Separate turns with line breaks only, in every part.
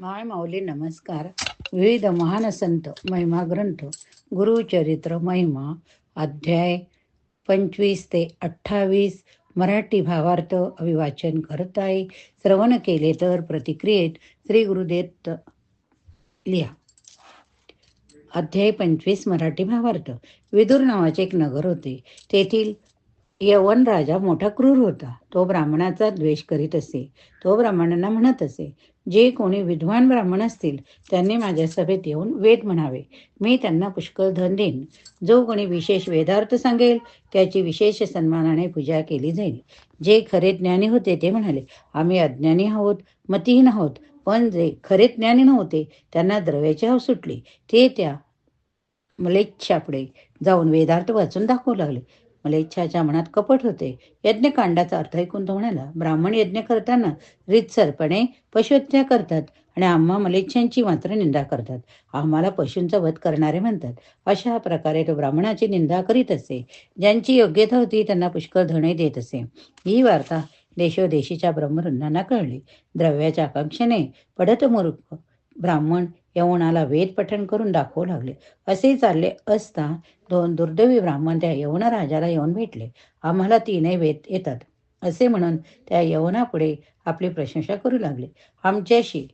माय माऊली नमस्कार. विविध महान संत महिमा ग्रंथ गुरुचरित्र महिमा अध्याय पंचवीस ते अठ्ठावीस मराठी भावार्थ अभिवाचन करत आहे. श्रवण केले तर प्रतिक्रियेत श्री गुरुदेत लिहा. अध्याय पंचवीस मराठी भावार्थ. विदूर नावाचे एक नगर होते. तेथील यवन राजा मोठा क्रूर होता. तो ब्राह्मणाचा द्वेष करीत असे. तो ब्राह्मणांना म्हणत असे जे कोणी विद्वान ब्राह्मण असतील त्यांनी माझ्या सभेत येऊन वेद म्हणावे. मी त्यांना पुष्कळ धन देईन. जो कोणी विशेष वेदार्थ सांगेल त्याची विशेष सन्मानाने पूजा केली जाईल. जे खरे ज्ञानी होते ते म्हणाले आम्ही अज्ञानी आहोत मतीहीन आहोत. पण जे खरे ज्ञानी नव्हते त्यांना द्रव्याची हाव सुटली. ते त्या मलेच्छापुढे जाऊन वेदार्थ वाचून दाखवू लागले. मलेच्छाच्या मनात कपट होते यज्ञकांडाचा अर्थ ऐकून तो म्हणाला ब्राह्मण यज्ञ करताना रितसरपणे पशुहत्या करतात आणि आम्हा मलेच्छांची मात्र निंदा करतात. आम्हाला पशूंचा वध करणारे म्हणतात. अशा प्रकारे तो ब्राह्मणाची निंदा करीत असे ज्यांची योग्यता होती त्यांना पुष्कळ धणे देत असे. ही वार्ता देशोदेशीच्या ब्रह्मवृंदांना कळली. द्रव्याच्या आकांक्षेने पडत मूर्ख ब्राह्मण यवनाला वेद पठण करून दाखवू लागले. असे चालले असता दोन दुर्दैवी ब्राह्मण त्या यवना राजाला येऊन भेटले. आम्हाला तीनही वेद येतात. असे म्हणून त्या यवनापुढे आपली प्रशंसा करू लागले. आमच्याशी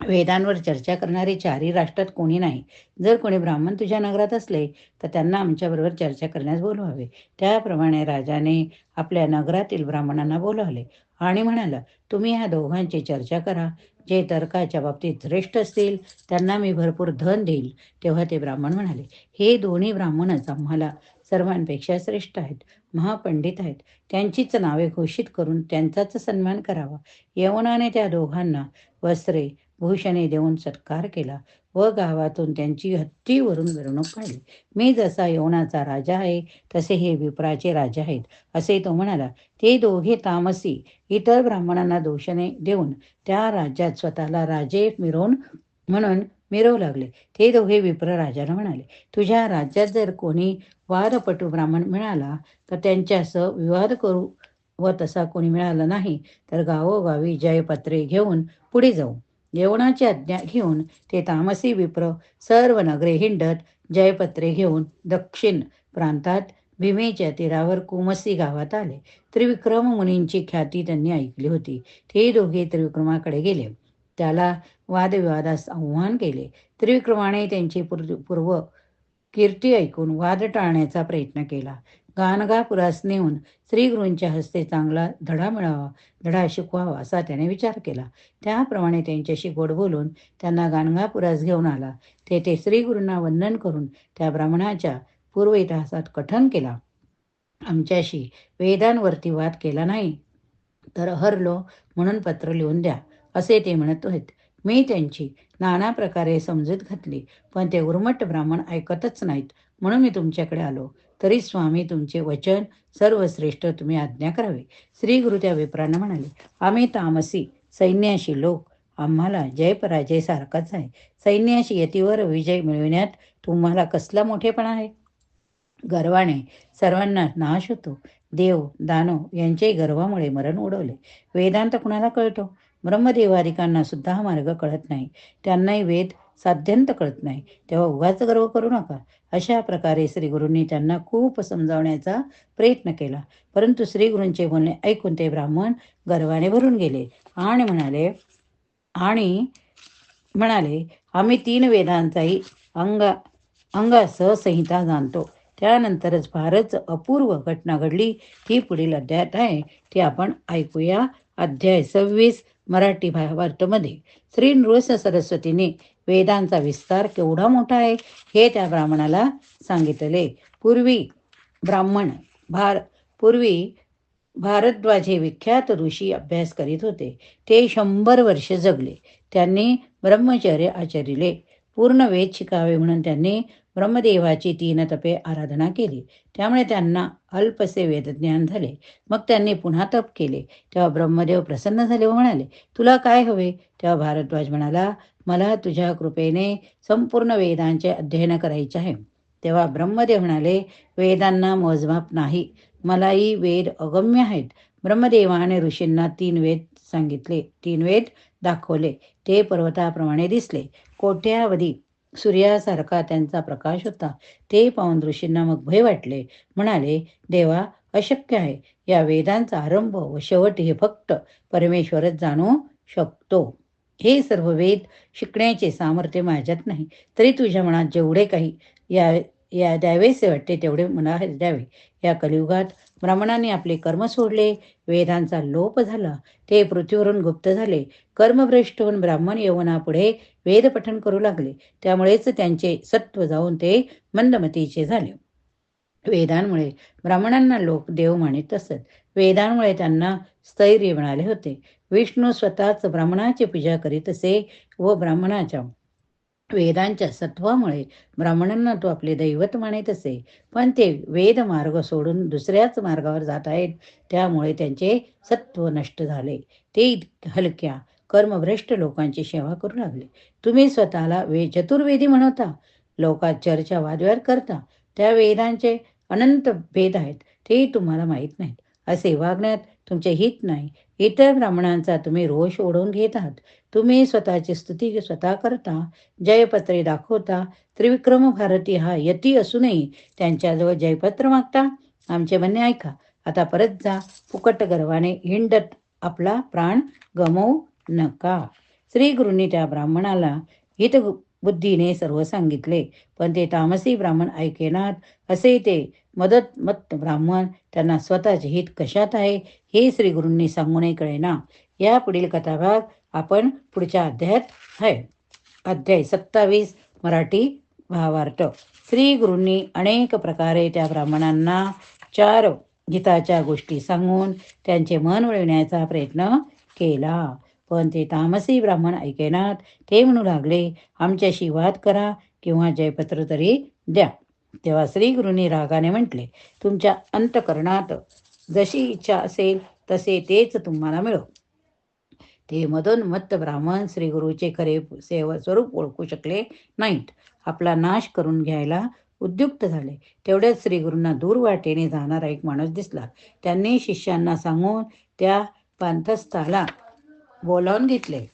वेदांवर चर्चा करणारे चारही राष्ट्रात कोणी नाही. जर कोणी ब्राह्मण तुझ्या नगरात असले तर त्यांना आमच्याबरोबर चर्चा करण्यास बोलवावे. त्याप्रमाणे राजाने आपल्या नगरातील ब्राह्मणांना बोलावले आणि म्हणाला तुम्ही ह्या दोघांची चर्चा करा. जे तर्काच्या बाबतीत श्रेष्ठ असतील त्यांना मी भरपूर धन देईल तेव्हा ते ब्राह्मण म्हणाले. हे दोन्ही ब्राह्मणच आम्हाला सर्वांपेक्षा श्रेष्ठ आहेत महापंडित आहेत. त्यांचीच नावे घोषित करून त्यांचाच सन्मान करावा. यवनाने त्या दोघांना वस्त्रे भूषणे देऊन सत्कार केला व गावातून त्यांची हत्तीवरून मिरवणूक काढली. मी जसा यवनाचा राजा आहे तसे हे विप्राचे राजा आहेत असे तो म्हणाला. ते दोघे तामसी इतर ब्राह्मणांना दोषणे देऊन त्या राज्यात स्वतःला राजे मिरवून म्हणून मिरवू लागले. ते दोघे विप्र राजाला म्हणाले तुझ्या राज्यात जर कोणी वादपटू ब्राह्मण मिळाला तर त्यांच्यासह विवाद करू व तसा कोणी मिळाला नाही तर गावोगावी जयपत्रे घेऊन पुढे जाऊ. जेवणाची आज्ञा घेऊन ते तामसी विप्र सर्व नगरे हिंडत जयपत्रे घेऊन दक्षिण प्रांतात भीमेच्या तीरावर कुमसी गावात आले. त्रिविक्रम मुनींची ख्याती त्यांनी ऐकली होती. ते दोघे त्रिविक्रमाकडे गेले. त्याला वादविवादास आव्हान केले. त्रिविक्रमाने त्यांची पूर्व कीर्ती ऐकून वाद टाळण्याचा प्रयत्न केला. गानगापुरास नेऊन श्रीगुरूंच्या हस्ते चांगला धडा मिळावा धडा शिकवावा असा त्याने विचार केला. त्याप्रमाणे त्यांच्याशी गोड बोलून त्यांना गाणगापुरास घेऊन आला. तेथे श्रीगुरूंना वंदन करून त्या ब्राह्मणाच्या पूर्व इतिहासात कथन केला. आमच्याशी वेदांवरती वाद केला नाही तर हरलो म्हणून पत्र लिहून द्या असे ते म्हणत आहेत मी त्यांची नाना प्रकारे समजूत घातली पण ते उर्मट ब्राह्मण ऐकतच नाहीत म्हणून मी तुमच्याकडे आलो. तरी स्वामी तुमचे वचन सर्वश्रेष्ठ तुम्ही आज्ञा करावी. श्री गुरु त्या विप्रांना म्हणाले आम्ही तामसी सैन्याशी लोक आम्हाला जय पराजय सारखाच आहे. सैन्याशी यतीवर विजय मिळविण्यात तुम्हाला कसला मोठेपणा आहे? गर्वाने सर्वांना नाश होतो. देव दानव यांच्याही गर्वामुळे मरण उडवले. वेदांत कुणाला कळतो? ब्रह्मदेवादिकांना सुद्धा हा मार्ग कळत नाही. त्यांनाही वेद साध्यंत कळत नाही. तेव्हा उगाच गर्व करू नका. अशा प्रकारे श्रीगुरूंनी त्यांना खूप समजावण्याचा प्रयत्न केला. परंतु श्रीगुरूंचे बोलणे ऐकून ते ब्राह्मण गर्वाने भरून गेले आणि म्हणाले आणि म्हणाले आम्ही तीन वेदांचाही अंगा अंगासह संहिता जाणतो. त्यानंतरच फारच अपूर्व घटना घडली. ही पुढील अध्यायात आहे. ती आपण ऐकूया. अध्याय सव्वीस. मराठी भावार्थमध्ये श्री नृस सरस्वतीने वेदांचा विस्तार केवढा मोठा आहे हे त्या ब्राह्मणाला सांगितले. पूर्वी ब्राह्मण भार पूर्वी भारद्वाज हे विख्यात ऋषी अभ्यास करीत होते. ते शंभर वर्ष जगले. त्यांनी ब्रह्मचर्य आचरिले. पूर्ण वेद शिकावे म्हणून त्यांनी ब्रह्मदेवाची तीन तपे आराधना केली. त्यामुळे त्यांना अल्पसे वेदज्ञान झाले. मग त्यांनी पुन्हा तप केले. तेव्हा ब्रह्मदेव प्रसन्न झाले व म्हणाले तुला काय हवे? तेव्हा भारद्वाज म्हणाला मला तुझ्या कृपेने संपूर्ण वेदांचे अध्ययन करायचे आहे. तेव्हा ब्रह्मदेव म्हणाले वेदांना मोजमाप नाही. मलाही वेद अगम्य आहेत. ब्रह्मदेवाने ऋषींना तीन वेद सांगितले तीन वेद दाखवले. ते पर्वताप्रमाणे दिसले. कोट्यावधी सूर्यासारखा त्यांचा प्रकाश होता. ते पाहून ऋषींना मग भय वाटले. म्हणाले देवा अशक्य आहे. या वेदांचा आरंभ व शेवट हे फक्त परमेश्वरच जाणू शकतो. हे सर्व वेद शिकण्याचे सामर्थ्य माझ्यात नाही. तरी तुझ्या मनात जेवढे काही या या द्यावेसे वाटते तेवढे मला द्यावे. या कलियुगात ब्राह्मणांनी आपले कर्म सोडले. वेदांचा लोप झाला. ते पृथ्वीवरून गुप्त झाले. कर्मभ्रष्ट होऊन ब्राह्मण यवनापुढे वेदपठन करू लागले. त्यामुळेच त्यांचे सत्व जाऊन ते मंदमतीचे झाले. वेदांमुळे ब्राह्मणांना लोक देव मानित असत वेदांमुळे त्यांना स्थैर्य मिळाले होते. विष्णू स्वतःच ब्राह्मणाची पूजा करीत असे व ब्राह्मणाच्या वेदांच्या सत्वामुळे ब्राह्मणांना तो आपले दैवत मानित असे पण ते वेद मार्ग सोडून दुसऱ्याच मार्गावर जात आहेत. त्यामुळे त्यांचे सत्व नष्ट झाले. ते हलक्या कर्मभ्रष्ट लोकांची सेवा करू लागले. तुम्ही स्वतःला वे चतुर्वेदी म्हणवता लोकात चर्चा वादविवाद करता. त्या वेदांचे अनंत भेद आहेत. ते तुम्हाला माहीत नाहीत. असे वागण्यात तुमचे हित नाही. इतर ब्राह्मणांचा तुम्ही रोष ओढवून घेत आहात. तुम्ही स्वतःची स्तुती स्वतः करता. जयपत्रे दाखवता. त्रिविक्रम भारती हा यती असूनही त्यांच्याजवळ जयपत्र मागता. आमचे म्हणणे ऐका. आता परत जा. फुकट गर्वाने हिंडत आपला प्राण गमवू. नका. श्री गुरुंनी त्या ब्राह्मणाला हित बुद्धीने सर्व सांगितले. पण ते तामसी ब्राह्मण ऐकेनात असे ते मदत मत ब्राह्मण त्यांना स्वतःचे हित कशात आहे हे श्री गुरूंनी सांगूनही कळेना. या पुढील कथाभाग आपण पुढच्या अध्यायात आहे. अध्याय सत्तावीस मराठी भावार्थ. श्री गुरूंनी अनेक प्रकारे त्या ब्राह्मणांना चार गीताच्या गोष्टी सांगून त्यांचे मन वळविण्याचा प्रयत्न केला. पण ते तामसी ब्राह्मण ऐकेनात ते म्हणू लागले आमच्याशी वाद करा किंवा जयपत्र तरी द्या. तेव्हा श्री गुरुनी रागाने म्हटले तुमच्या अंतकरणात जशी इच्छा असेल तसे तेच तुम्हाला मिळो. ते मदोन्मत्त ब्राह्मण श्री गुरुचे खरे सेवा स्वरूप ओळखू शकले नाहीत. आपला नाश करून घ्यायला उद्युक्त झाले. तेवढ्याच श्री गुरूंना दूर वाटेने जाणारा एक माणूस दिसला. त्यांनी शिष्यांना सांगून त्या पांथस्थाला बोलावून घेतले.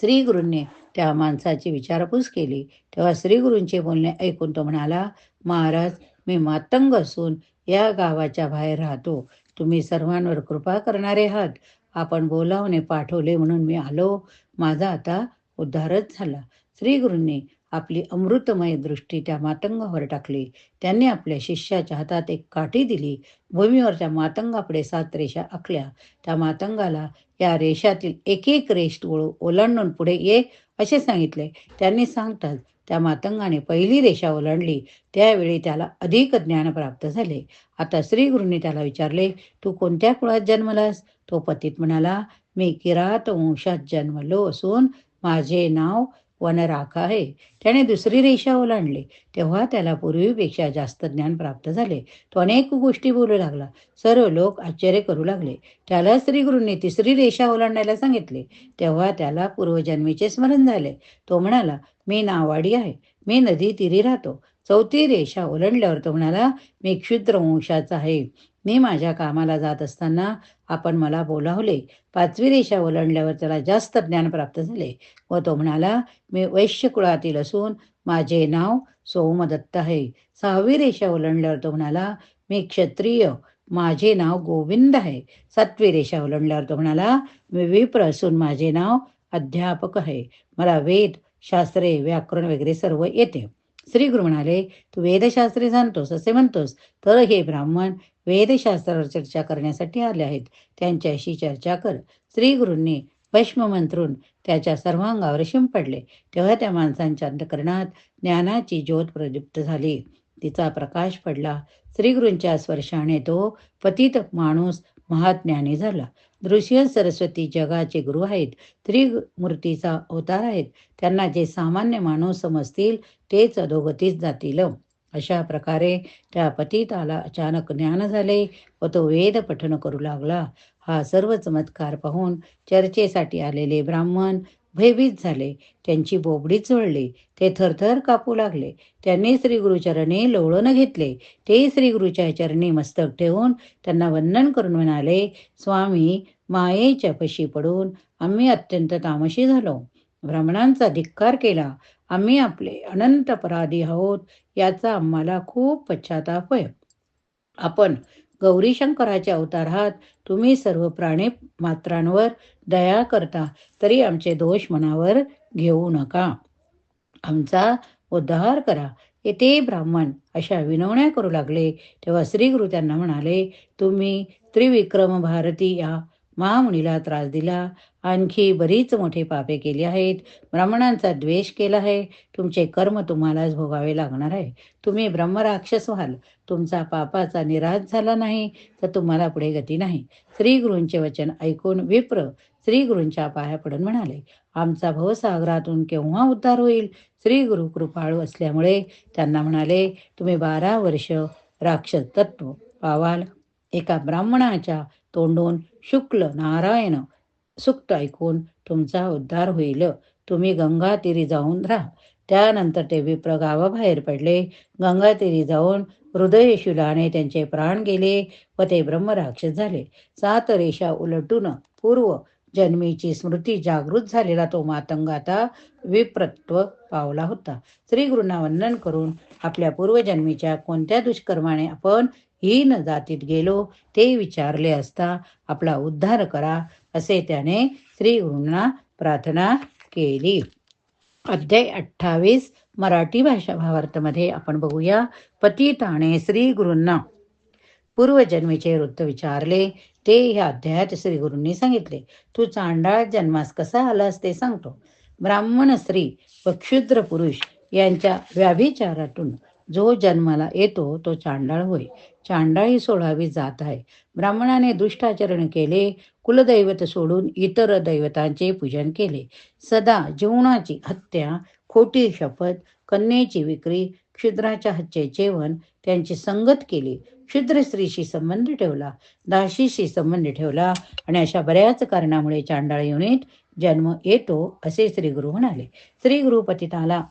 श्रीगुरूंनी त्या माणसाची विचारपूस केली. तेव्हा श्रीगुरूंचे बोलणे ऐकून तो म्हणाला महाराज मी मातंग असून या गावाच्या बाहेर राहतो. तुम्ही सर्वांवर कृपा करणारे आहात. आपण बोलावणे पाठवले म्हणून मी आलो. माझा आता उद्धारच झाला. श्रीगुरूंनी आपली अमृतमय दृष्टी त्या मातंगावर टाकली. त्यांनी आपल्या शिष्याच्या हातात एक काठी दिली. भूमीवर त्या मातंगापुढे सात रेषा आखल्या. त्या मातंगाला या रेषातील एक एक रेष ओलांडून पुढे ये असे सांगितले. त्यांनी सांगताच त्या मातंगाने पहिली रेषा ओलांडली. त्यावेळी त्याला अधिक ज्ञान प्राप्त झाले. आता श्री गुरुनी त्याला विचारले तू कोणत्या कुळात जन्मलास? तो पतीत म्हणाला मी किरात वंशात जन्मलो असून माझे नाव वनराखा आहे. त्याने दुसरी रेषा ओलांडली. तेव्हा त्याला पूर्वीपेक्षा जास्त ज्ञान प्राप्त झाले. तो अनेक गोष्टी बोलू लागला. सर्व लोक आश्चर्य करू लागले. त्याला श्रीगुरूंनी तिसरी रेषा ओलांडायला सांगितले. तेव्हा त्याला पूर्वजन्मीचे स्मरण झाले. तो म्हणाला मी नावाडी आहे. मी नदी तिरी राहतो. चौथी रेषा ओलांडल्यावर तो म्हणाला मी क्षुद्र वंशाचा आहे. मी माझ्या कामाला जात असताना आपण मला बोलावले. पाचवी रेषा ओलांडल्यावर त्याला जास्त ज्ञान प्राप्त झाले. व तो म्हणाला मी वैश्य कुळातील असून माझे नाव सोमदत्त आहे. सहावी रेषा ओलांडल्यावर तो म्हणाला मी क्षत्रिय माझे नाव गोविंद आहे. सातवी रेषा ओलांडल्यावर तो म्हणाला मी विप्र असून माझे नाव अध्यापक आहे. मला वेद शास्त्रे व्याकरण वगैरे सर्व येते. श्री गुरु म्हणाले तू वेदशास्त्री जाणतोस असे म्हणतोस. तर हे ब्राह्मण वेदशास्त्रावर चर्चा करण्यासाठी आले आहेत. त्यांच्याशी चर्चा कर. स्त्री गुरूंनी भस्म मंत्रून त्याच्या सर्वांगावर शिंपडले तेव्हा त्या माणसांच्या अंतकरणात ज्ञानाची ज्योत प्रदीप्त झाली. तिचा प्रकाश पडला. श्रीगुरूंच्या स्पर्शाने तो पतित माणूस महाज्ञानी झाला. दृश्य सरस्वती जगाचे गुरु आहेत. त्रिमूर्तीचा अवतार आहेत. त्यांना जे सामान्य माणूस समजतील तेच अधोगतीच जातील. अशा प्रकारे त्या पतिताला अचानक ज्ञान झाले व तो वेद पठन करू लागला. हा सर्व चमत्कार पाहून चर्चेसाठी आलेले ब्राह्मण भयभीत झाले. त्यांची बोबडी चोळली. ते थरथर कापू लागले. त्यांनी श्री गुरुचरणी लोळण घेतले. ते श्री गुरुच्या चरणी मस्तक ठेवून त्यांना वंदन करून म्हणाले स्वामी मायेच्या पशी पडून आम्ही अत्यंत तामशी झालो. ब्राह्मणांचा धिक्कार केला. आम्ही आपले अनंत अपराधी आहोत याचा आम्हाला खूप पश्चाताप होय. आपण गौरी शंकराच्या अवतार आहात तुम्ही सर्व प्राणी मात्रांवर दया करता तरी आमचे दोष मनावर घेऊ नका. आमचा उद्धार करा. येथे ब्राह्मण अशा विनवण्या करू लागले तेव्हा श्रीगुरु त्यांना म्हणाले तुम्ही त्रिविक्रम भारती या महामुनीला त्रास दिला. आणखी बरीच मोठे पापे केली आहेत. ब्राह्मणांचा द्वेष केला आहे. तुमचे कर्म तुम्हालाच भोगावे लागणार आहे. तुम्ही ब्रह्मराक्षस व्हाल. तुमचा पापाचा निराश झाला नाही तर तुम्हाला पुढे गती नाही. श्रीगुरूंचे वचन ऐकून विप्र श्रीगुरूंच्या पाया पडून म्हणाले आमचा भवसागरातून केव्हा उद्धार होईल? श्री गुरु कृपाळू असल्यामुळे. त्यांना म्हणाले तुम्ही बारा वर्ष राक्षस तत्व पावाल. एका ब्राह्मणाच्या तोंडून शुक्ल नारायण सुक्त ऐकून तुमचा उद्धार होईल. तुम्ही गंगा तीरी जाऊन राहा. त्यानंतर ते विप्र गावाबाहेर पडले. गंगा तीरी जाऊन हृदय शुलाने त्यांचे प्राण गेले व ते ब्रह्मराक्षस झाले. सात रेषा उलटून पूर्व जन्मीची स्मृती जागृत झालेला तो मातंग आता विप्रत्व पावला होता. श्री गुरुंना वंदन करून आपल्या पूर्वजन्मीच्या कोणत्या दुष्कर्माने आपण हीन जातीत गेलो ते विचारले असता आपला उद्धार करा असे त्याने श्री गुरूंना प्रार्थना केली. अध्याय अठ्ठावीस मराठी भाषा भावार्थमध्ये आपण बघूया. पतिताने श्री गुरूंना पूर्वजन्मीचे वृत्त विचारले. ते ह्या अध्यायात श्री गुरूंनी सांगितले तू चांडाळ जन्मास कसा आलास ते सांगतो. ब्राह्मण स्त्री व क्षुद्र पुरुष यांच्या व्याभिचारातून जो जन्माला येतो तो चांडाळ होय. चांडाळी सोळावी सोडावी जात आहे. ब्राह्मणाने दुष्टाचरण केले कुलदैवत सोडून इतर दैवतांचे पूजन केले. सदा जीवनाची हत्या खोटी शपथ कन्येची विक्री क्षुद्राच्या हच्चे जेवण त्यांची संगत केली. क्षुद्र स्त्रीशी संबंध ठेवला दाशीशी संबंध ठेवला आणि अशा बऱ्याच कारणामुळे चांडाळ युनिट जन्म येतो असे श्रीगुरु म्हणाले. श्रीगुरु पतिताला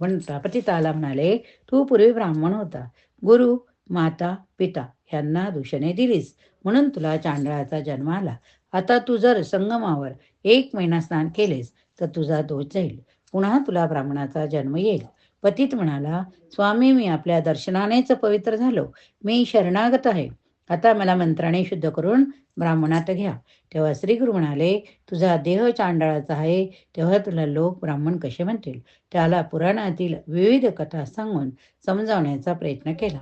म्हणता पतिताला म्हणाले तू पूर्वी ब्राह्मण होता. गुरु माता पिता ह्यांना दूषणे दिलीस. म्हणून तुला चांडळाचा जन्म आला. आता तू जर संगमावर एक महिना स्नान केलेस तर तुझा दोष जाईल. पुन्हा तुला ब्राह्मणाचा जन्म येईल. पतित म्हणाला स्वामी मी आपल्या दर्शनानेच पवित्र झालो. मी शरणागत आहे. आता मला मंत्राने शुद्ध करून ब्राह्मणात घ्या. तेव्हा श्रीगुरु म्हणाले तुझा देह चांडाळाचा आहे. तेव्हा तुला लोक ब्राह्मण कसे म्हणतील? त्याला पुराणातील विविध कथा सांगून समजावण्याचा प्रयत्न केला.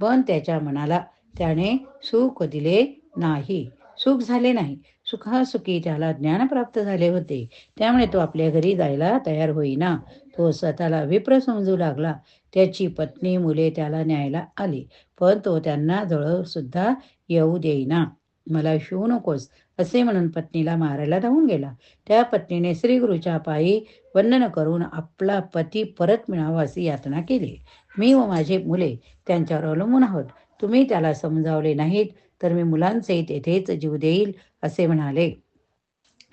पण त्याच्या मनाला त्याने सुख दिले नाही. सुख झाले नाही. सुखासुखी त्याला ज्ञान प्राप्त झाले होते. त्यामुळे तो आपल्या घरी जायला तयार होईना. तो स्वतःला विप्र समजू लागला. त्याची पत्नी मुले त्याला न्यायला आली पण तो त्यांना जवळ सुद्धा येऊ देईना. मला शिवू नकोस असे म्हणून पत्नीला मारायला धावून गेला. त्या पत्नीने श्रीगुरूच्या पायी वंदन करून आपला पती परत मिळावा अशी यातना केली. मी व माझे मुले त्यांच्यावर अवलंबून आहोत. तुम्ही त्याला समजावले नाहीत तर मी मुलांचे तेथेच जीव देईल असे म्हणाले.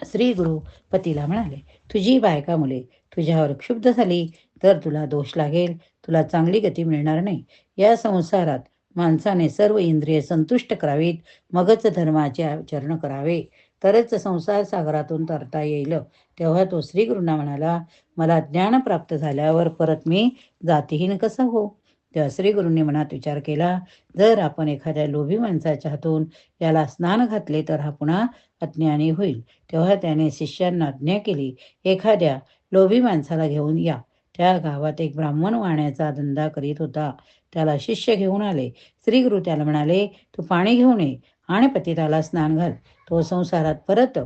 श्री गुरु पतीला म्हणाले तुझी बायका मुले तुझ्यावर क्षुब्ध झाली तर तुला दोष लागेल. तुला चांगली गती मिळणार नाही. या संसारात माणसाने सर्व इंद्रिय संतुष्ट करावीत. मगच धर्माचे आचरण करावे. तरच संसार सागरातून तरता येईल. तेव्हा तो श्रीगुरूंना म्हणाला मला ज्ञान प्राप्त झाल्यावर परत मी जातीहीन कसा हो? तेव्हा श्रीगुरूंनी मनात विचार केला जर आपण एखाद्या लोभी माणसाच्या हातून याला स्नान घातले तर हा पुन्हा अज्ञानी होईल. तेव्हा त्याने शिष्यांना आज्ञा केली एखाद्या लोभी माणसाला घेऊन या. त्या गावात एक ब्राह्मण वाहण्याचा धंदा करीत होता. त्याला शिष्य घेऊन आले. श्रीगुरु त्याला म्हणाले तू पाणी घेऊन ये आणि पतिताला स्नान घाल. तो संसारात परत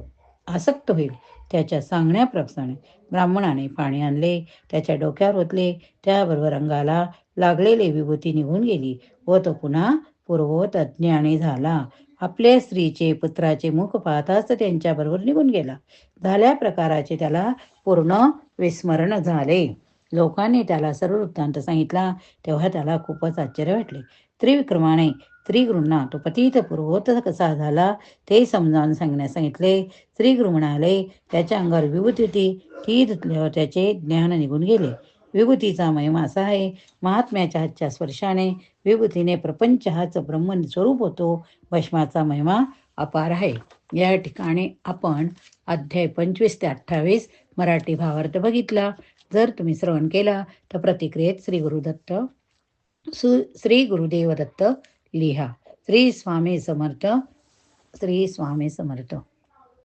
आसक्त होईल. त्याच्या सांगण्याप्रमाणे ब्राह्मणाने पाणी आणले त्याच्या डोक्यावर ओतले त्याबरोबर अंगाला लागलेली विभूती निघून गेली व तो पुन्हा पूर्ववत अज्ञानी झाला. आपल्या स्त्रीचे पुत्राचे मुख पाहताच त्यांच्याबरोबर निघून गेला. झाल्या प्रकाराचे त्याला पूर्ण विस्मरण झाले. लोकांनी त्याला सर्व वृत्तांत सांगितला तेव्हा त्याला खूपच आश्चर्य वाटले. त्रिविक्रमाने त्रिगुरूंना तो पतित पूर्वत कसा झाला ते समजावून सांगण्यास सांगितले. श्रीगुरु म्हणाले त्याच्या अंगावर विभूती होती. ती धुतल्यावर त्याचे ज्ञान निघून गेले. विभूतीचा महिमा असा आहे. महात्म्याच्या हातच्या स्पर्शाने विभूतीने प्रपंच हाच ब्रह्म स्वरूप होतो. भस्माचा महिमा अपार आहे. या ठिकाणी आपण अध्याय पंचवीस ते अठ्ठावीस मराठी भावार्थ बघितला. जर तुम्ही श्रवण केला तर प्रतिक्रियेत श्री गुरुदत्त सु श्री गुरुदेव दत्त लिहा. श्री स्वामी समर्थ श्री स्वामी समर्थ.